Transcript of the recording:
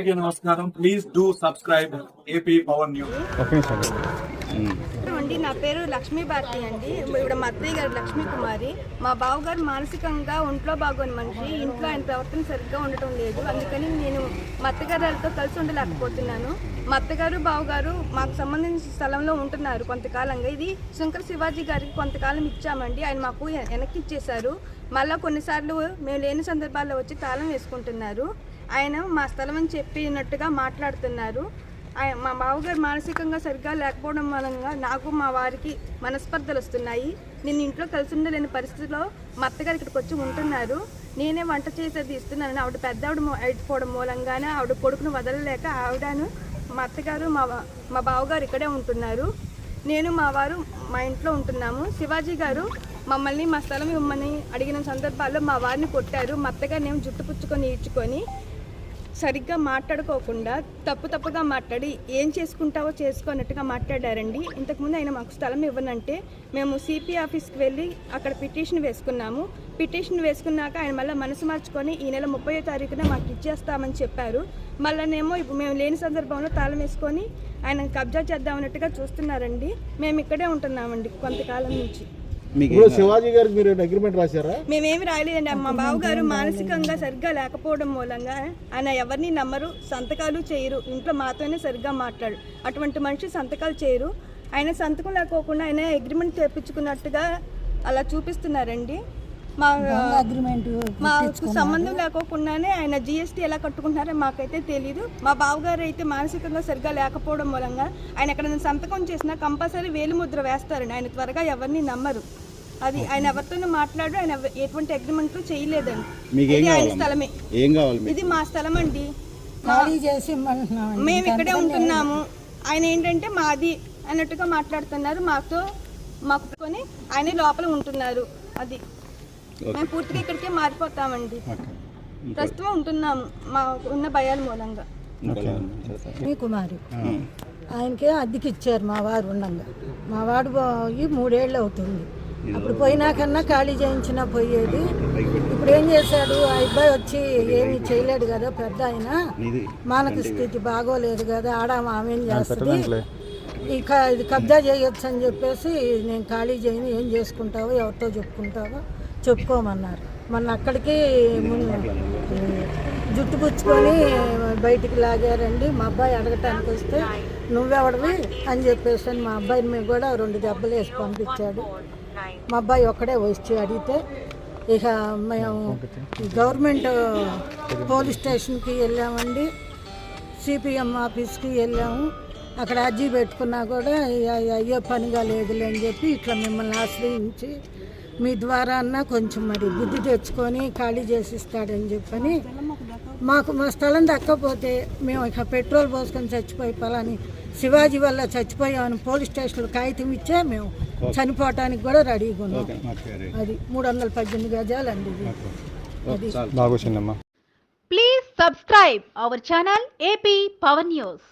అందరికీ నమస్కారం. Please do subscribe AP power news అండి. నా పేరు లక్ష్మీ భారతి అండి. ఇప్పుడు మా అత్తయ్య గారు లక్ష్మీ కుమారి. మా బావగారు మానసికంగా ఒంట్లో బాగోని మనిషి. ఇంట్లో ఆయన ప్రవర్తన సరిగ్గా ఉండటం లేదు. అందుకని నేను మా అత్తగారితో కలిసి ఉండలేకపోతున్నాను. మా అత్తగారు బావగారు మాకు సంబంధించిన స్థలంలో ఉంటున్నారు కొంతకాలంగా. ఇది శంకర్ శివాజీ గారికి కొంతకాలం ఇచ్చామండి. ఆయన మాకు వెనక్కి ఇచ్చేశారు. మళ్ళీ కొన్నిసార్లు మేము లేని సందర్భాల్లో వచ్చి తాళం వేసుకుంటున్నారు. ఆయన మా స్థలం అని చెప్పినట్టుగా మాట్లాడుతున్నారు. ఆయన మా బావగారు మానసికంగా సరిగ్గా లేకపోవడం వలన నాకు మా వారికి మనస్పర్ధలు వస్తున్నాయి. నేను ఇంట్లో కలిసి ఉండలేని పరిస్థితిలో మా అత్తగారు ఇక్కడికి వచ్చి ఉంటున్నారు. నేనే వంట చేసేది ఇస్తున్నాను. ఆవిడ పెద్ద ఆవిడ మూ- అయిపోవడం మూలంగానే ఆవిడ కొడుకును వదలలేక ఆవిడను మా అత్తగారు మా మా బావగారు ఇక్కడే ఉంటున్నారు. నేను మా వారు మా ఇంట్లో ఉంటున్నాము. శివాజీ గారు మమ్మల్ని మా స్థలం ఇవ్వమని అడిగిన సందర్భాల్లో మా వారిని కొట్టారు. మా అత్తగారిని ఏమో జుట్టు పుచ్చుకొని ఈడ్చుకొని సరిగ్గా మాట్లాడుకోకుండా తప్పు తప్పుగా మాట్లాడి ఏం చేసుకుంటావో చేసుకున్నట్టుగా మాట్లాడారండి. ఇంతకుముందు ఆయన మాకు స్థలం ఇవ్వనంటే మేము సిపి ఆఫీస్కి వెళ్ళి అక్కడ పిటిషన్ వేసుకున్నాము. పిటిషన్ వేసుకున్నాక ఆయన మళ్ళీ మనసు మార్చుకొని ఈ నెల ముప్పై తారీఖున మాకు ఇచ్చేస్తామని చెప్పారు. మళ్ళనేమో ఇప్పుడు మేము లేని సందర్భంలో తాళం వేసుకొని ఆయన కబ్జా చేద్దామన్నట్టుగా చూస్తున్నారండి. మేము ఇక్కడే ఉంటున్నామండి కొంతకాలం నుంచి. శివాజీ గారికి మీరు అగ్రిమెంట్ రాశారా? మేమేమి రాయలేదండి మా బావగారు మానసికంగా సరిగ్గా లేకపోవడం మూలంగా ఆయన ఎవరిని నమ్మరు సంతకాలు చేయరు. ఇంట్లో మాతోనే సరిగ్గా మాట్లాడు. అటువంటి మనిషి సంతకాలు చేయరు. ఆయన సంతకం లేకోకుండా ఆయన అగ్రిమెంట్ చేపించుకున్నట్టుగా అలా చూపిస్తున్నారండి. మా మాకు సంబంధం లేకోకుండానే ఆయన జిఎస్టీ ఎలా కట్టుకుంటున్నారో మాకైతే తెలియదు మా బావగారు అయితే మానసికంగా సరిగ్గా లేకపోవడం మూలంగా ఆయన ఎక్కడ సంతకం చేసినా కంపల్సరీ వేలిముద్ర వేస్తారండి. ఆయన త్వరగా ఎవరిని నమ్మరు. అది ఆయన ఎవరితోనూ మాట్లాడు ఆయన ఎటువంటి అగ్రిమెంట్ చేయలేదండి. ఇది ఆయన? స్థలమే. ఏం కావాలి మీకు? ఇది మా స్థలం అండి. మేము ఇక్కడే ఉంటున్నాము. ఆయన ఏంటంటే మాది అన్నట్టుగా మాట్లాడుతున్నారు. మాతో మాకు కొని ఆయన లోపల ఉంటున్నారు. అది మేము పూర్తిగా ఇక్కడికే మారిపోతామండి. ప్రస్తుతం ఉంటున్నాము మా ఉన్న భయాల మూలంగా. మీ కుమారి. ఆయనకి అద్దెకి ఇచ్చారు మా వారు ఉండంగా. మా వాడు పోయి మూడేళ్ళు అవుతుంది. అప్పుడు పోయినాకన్నా ఖాళీ చేయించినా పోయేది. ఇప్పుడు ఏం చేశాడు? ఆ అబ్బాయి వచ్చి ఏమీ చేయలేడు కదా పెద్ద ఆయన. మానక స్థితి బాగోలేదు కదా ఆడ ఆమె ఏం చేస్తుంది. ఇక ఇది కబ్జా చేయొచ్చు అని చెప్పేసి నేను ఖాళీ చేయను ఏం చేసుకుంటావో ఎవరితో చెప్పుకుంటావో చెప్పుకోమన్నారు. మొన్న అక్కడికి ముందు జుట్టు పుచ్చుకొని బయటికి లాగారండి. మా అబ్బాయి అడగటానికి వస్తే నువ్వెవడవి? అని చెప్పేసి అని మా అబ్బాయిని మేము కూడా రెండు దెబ్బలు వేసి పంపించాడు. మా అబ్బాయి ఒక్కడే వచ్చి అడిగితే ఇక మేము గవర్నమెంట్ పోలీస్ స్టేషన్కి వెళ్ళామండి. సిపిఎం ఆఫీస్కి వెళ్ళాము. అక్కడ అర్జీ పెట్టుకున్నా కూడా అయ్యే పనిగా లేదులే అని చెప్పి ఇట్లా మిమ్మల్ని ఆశ్రయించి మీ ద్వారా అన్న కొంచెం మరి బుద్ధి తెచ్చుకొని ఖాళీ చేసి ఇస్తాడని చెప్పని మాకు మా స్థలం దక్కపోతే మేము ఇక పెట్రోల్ పోసుకొని చచ్చిపోయి పలాని శివాజీ వల్ల చచ్చిపోయామని పోలీస్ స్టేషన్లో కాగితం ఇచ్చే మేము చనిపోవటానికి కూడా రెడీగా ఉన్నాం. అది మూడు వందల పద్దెనిమిది గజాలండి ఇది. అది. Please subscribe our channel AP Power News.